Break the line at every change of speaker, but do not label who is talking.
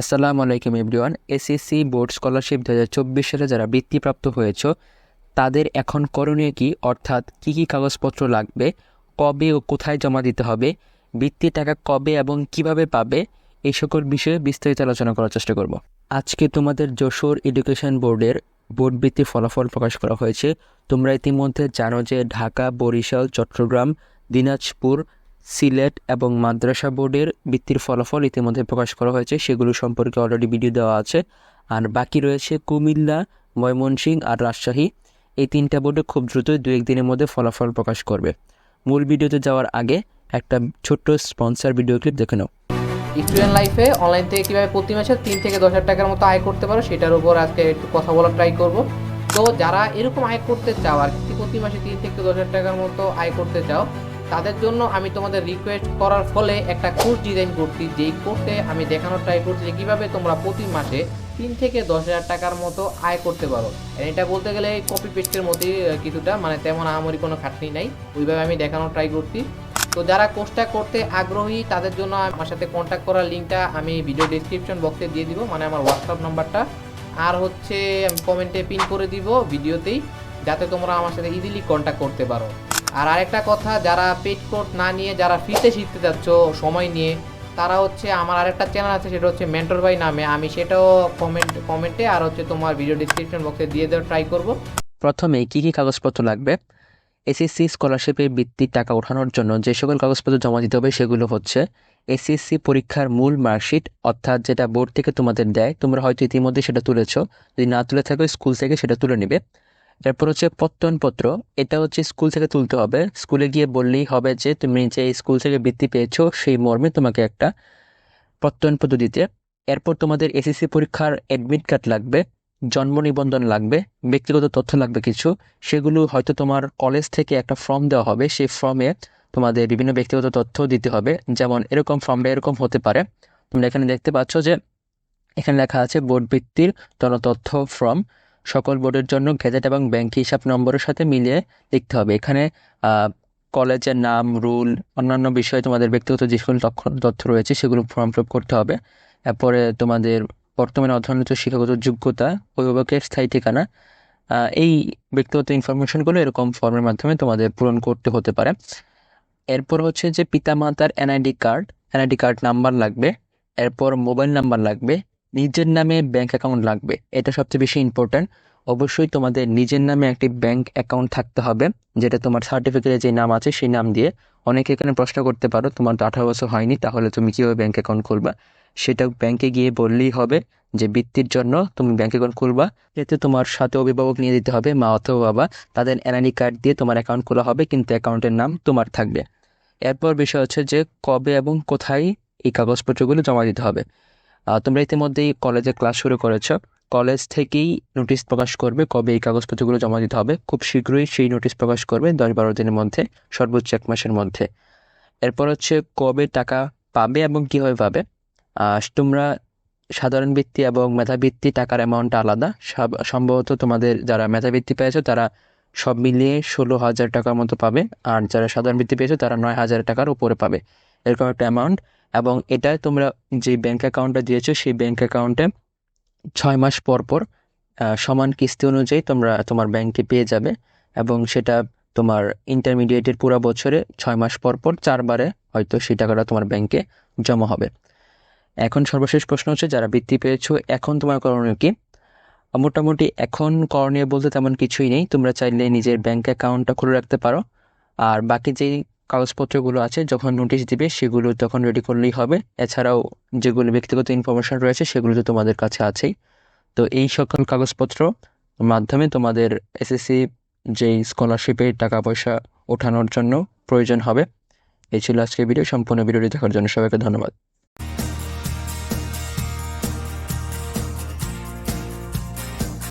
আসসালামু আলাইকুম everyone, SSC board scholarship দু হাজার চব্বিশ সালে যারা বৃত্তিপ্রাপ্ত হয়েছ, তাদের এখন করণীয় কি? অর্থাৎ কী কী কাগজপত্র লাগবে? কবে ও কোথায় জমা দিতে হবে? বৃত্তির টাকা কবে এবং কীভাবে পাবে? এই সকল বিষয়ে বিস্তারিত আলোচনা করার চেষ্টা করব। আজকে তোমাদের যশোর এডুকেশন বোর্ডের বোর্ড বৃত্তির ফলাফল প্রকাশ করা হয়েছে। তোমরা ইতিমধ্যে জানো যে ঢাকা, বরিশাল, চট্টগ্রাম, দিনাজপুর সিলেট এবং মাদ্রাসা বোর্ডের বৃত্তির ফলাফল ইতিমধ্যে প্রকাশ করা হয়েছে, সেগুলো সম্পর্কে অলরেডি ভিডিও দেওয়া আছে। আর বাকি রয়েছে কুমিল্লা, ময়মনসিংহ আর রাজশাহী। এই তিনটা বোর্ডে খুব দ্রুতই দু একদিনের মধ্যে ফলাফল প্রকাশ করবে। মূল ভিডিওতে যাওয়ার আগে একটা ছোট্ট স্পন্সর ভিডিও ক্লিপ দেখে নাও।
স্টুডেন্ট লাইফে অনলাইন থেকে কীভাবে প্রতি মাসে তিন থেকে দশ হাজার টাকার মতো আয় করতে পারো, সেটার উপর আজকে একটু কথা বলার ট্রাই করব। তো যারা এরকম আয় করতে চাও আর প্রতি মাসে তিন থেকে দশ হাজার টাকার মতো আয় করতে চাও তাদের জন্য আমি তোমাদের রিকোয়েস্ট করার ফলে একটা কোর্স ডিজাইন করছি। যেই কোর্সে আমি দেখানোর ট্রাই করছি যে কীভাবে তোমরা প্রতি মাসে তিন থেকে দশ হাজার টাকার মতো আয় করতে পারো। এটা বলতে গেলে কপি পেস্টের মতোই কিছুটা মানে তেমন আমারই কোনো খাটনি নাই। ওইভাবে আমি দেখানোর ট্রাই করছি। তো যারা কোর্সটা করতে আগ্রহী, তাদের জন্য আমার সাথে কন্ট্যাক্ট করার লিঙ্কটা আমি ভিডিও ডিসক্রিপশন বক্সে দিয়ে দিব। মানে আমার হোয়াটসঅ্যাপ নাম্বারটা আর হচ্ছে, আমি কমেন্টে পিন করে দিব ভিডিওতেই যাতে তোমরা আমার সাথে ইজিলি কন্ট্যাক্ট করতে পারো। আর আরেকটা কথা, যারা পেড কোর্স না নিয়ে যারা ফ্রিতে শিখতে যাচ্ছ সময় নিয়ে, তারা হচ্ছে আমার আরেকটা চ্যানেল আছে, সেটা হচ্ছে মেন্টর বাই নামে। আমি সেটাও কমেন্ট কমেন্টে আর হচ্ছে তোমার ভিডিও ডিসক্রিপশন বক্সে দিয়ে দেওয়ার ট্রাই করব।
প্রথমে কী কী কাগজপত্র লাগবে? এসএসসি স্কলারশিপের বৃত্তির টাকা ওঠানোর জন্য যে সকল কাগজপত্র জমা দিতে হবে, সেগুলো হচ্ছে এসএসসি পরীক্ষার মূল মার্কশিট অর্থাৎ যেটা বোর্ড থেকে তোমাদের দেয়, তোমরা হয়তো ইতিমধ্যে সেটা তুলেছো। যদি না তুলে থাকো স্কুল থেকে সেটা তুলে নেবে। তারপর হচ্ছে প্রত্যয়নপত্র এটা হচ্ছে স্কুল থেকে তুলতে হবে। স্কুলে গিয়ে বললেই হবে যে, তুমি যে স্কুল থেকে বৃত্তি পেয়েছ, সেই মর্মে তোমাকে একটা প্রত্যয়নপত্র দিতে। এরপর তোমাদের এসএসসি পরীক্ষার অ্যাডমিট কার্ড লাগবে, জন্ম নিবন্ধন লাগবে, ব্যক্তিগত তথ্য লাগবে কিছু। সেগুলো হয়তো তোমার কলেজ থেকে একটা ফর্ম দেওয়া হবে। সেই ফর্মে তোমাদের বিভিন্ন ব্যক্তিগত তথ্য দিতে হবে। যেমন এরকম ফর্মটা এরকম হতে পারে। তোমরা এখানে দেখতে পাচ্ছ যে, এখানে লেখা আছে বোর্ড ভিত্তির তথ্য ফর্ম সকল বোর্ডের জন্য গেজেট এবং ব্যাংক হিসাব নম্বরের সাথে মিলিয়ে লিখতে হবে। এখানে কলেজের নাম, রুল, অন্যান্য বিষয়ে তোমাদের ব্যক্তিগত যে সকল তথ্য- রয়েছে সেগুলো ফর্ম ফিল করতে হবে। এরপরে তোমাদের বর্তমানে অধ্যয়নরত শিক্ষাগত যোগ্যতা, অভিভাবকের স্থায়ী ঠিকানা এই ব্যক্তিগত ইনফরমেশনগুলো এরকম ফর্মের মাধ্যমে তোমাদের পূরণ করতে হতে পারে। এরপর হচ্ছে যে পিতামাতার NID card NID card number লাগবে। এরপর মোবাইল নাম্বার লাগবে। নিজের নামে ব্যাংক অ্যাকাউন্ট লাগবে। এটা সবচেয়ে বেশি ইম্পর্ট্যান্ট অবশ্যই তোমাদের নিজের নামে একটি ব্যাংক অ্যাকাউন্ট থাকতে হবে, যেটা তোমার সার্টিফিকেটে যে নাম আছে সেই নাম দিয়ে। অনেকে এখানে প্রশ্ন করতে পারো, তোমার তো আঠারো বছর হয়নি, তাহলে তুমি কীভাবে ব্যাংক অ্যাকাউন্ট খুলবা? সেটা ব্যাংকে গিয়ে বললেই হবে যে, বৃত্তির জন্য তুমি ব্যাংক অ্যাকাউন্ট খুলবা। এতে তোমার সাথে অভিভাবক নিয়ে দিতে হবে, মা অথবা বাবা। তাদের এনআইডি কার্ড দিয়ে তোমার অ্যাকাউন্ট খোলা হবে, কিন্তু অ্যাকাউন্টের নাম তোমার থাকবে। এরপর বিষয় হচ্ছে যে, কবে এবং কোথায় এই কাগজপত্রগুলো জমা দিতে হবে। তোমরা ইতিমধ্যেই কলেজে ক্লাস শুরু করেছ। কলেজ থেকেই নোটিশ প্রকাশ করবে কবে এই কাগজপত্রগুলো জমা দিতে হবে। খুব শীঘ্রই সেই নোটিশ প্রকাশ করবে দশ বারো দিনের মধ্যে, সর্বোচ্চ এক মাসের মধ্যে। এরপর হচ্ছে কবে টাকা পাবে এবং কীভাবে পাবে। তোমরা সাধারণ বৃত্তি এবং মেধাবৃত্তি টাকার অ্যামাউন্ট আলাদা। সম্ভবত তোমাদের যারা মেধাবৃত্তি পেয়েছ, তারা সব মিলিয়ে ষোলো হাজার টাকার মতো পাবে। আর যারা সাধারণ বৃত্তি পেয়েছ, তারা নয় হাজার টাকার উপরে পাবে। এরকম একটা অ্যামাউন্ট এবং এটা তোমরা যে ব্যাংক অ্যাকাউন্টটা দিয়েছ, সেই ব্যাংক অ্যাকাউন্টে ছয় মাস পর পর সমান কিস্তি অনুযায়ী তোমরা তোমার ব্যাংকে পেয়ে যাবে এবং সেটা তোমার ইন্টারমিডিয়েটের পুরো বছরে ছয় মাস পর পর চারবারে হয়তো সেই টাকাটা তোমার ব্যাংকে জমা হবে। এখন সর্বশেষ প্রশ্ন হচ্ছে, যারা বৃত্তি পেয়েছ, এখন তোমার করণীয় কি? মোটামুটি এখন করণীয় বলতে তেমন কিছুই নেই, তোমরা চাইলে নিজের ব্যাংক অ্যাকাউন্টটা খুলে রাখতে পারো। আর বাকি যেই কাগজপত্রগুলো আছে, যখন নোটিশ দিবে, সেগুলো তখন রেডি করলেই হবে। এছাড়াও যেগুলো ব্যক্তিগত ইনফরমেশান রয়েছে, সেগুলো তো তোমাদের কাছে আছেই। তো এই সকল কাগজপত্র মাধ্যমে তোমাদের এসএসসি যেই স্কলারশিপের টাকা পয়সা ওঠানোর জন্য প্রয়োজন হবে। এই ছিল আজকের ভিডিও সম্পূর্ণ ভিডিওটি দেখার জন্য সবাইকে ধন্যবাদ।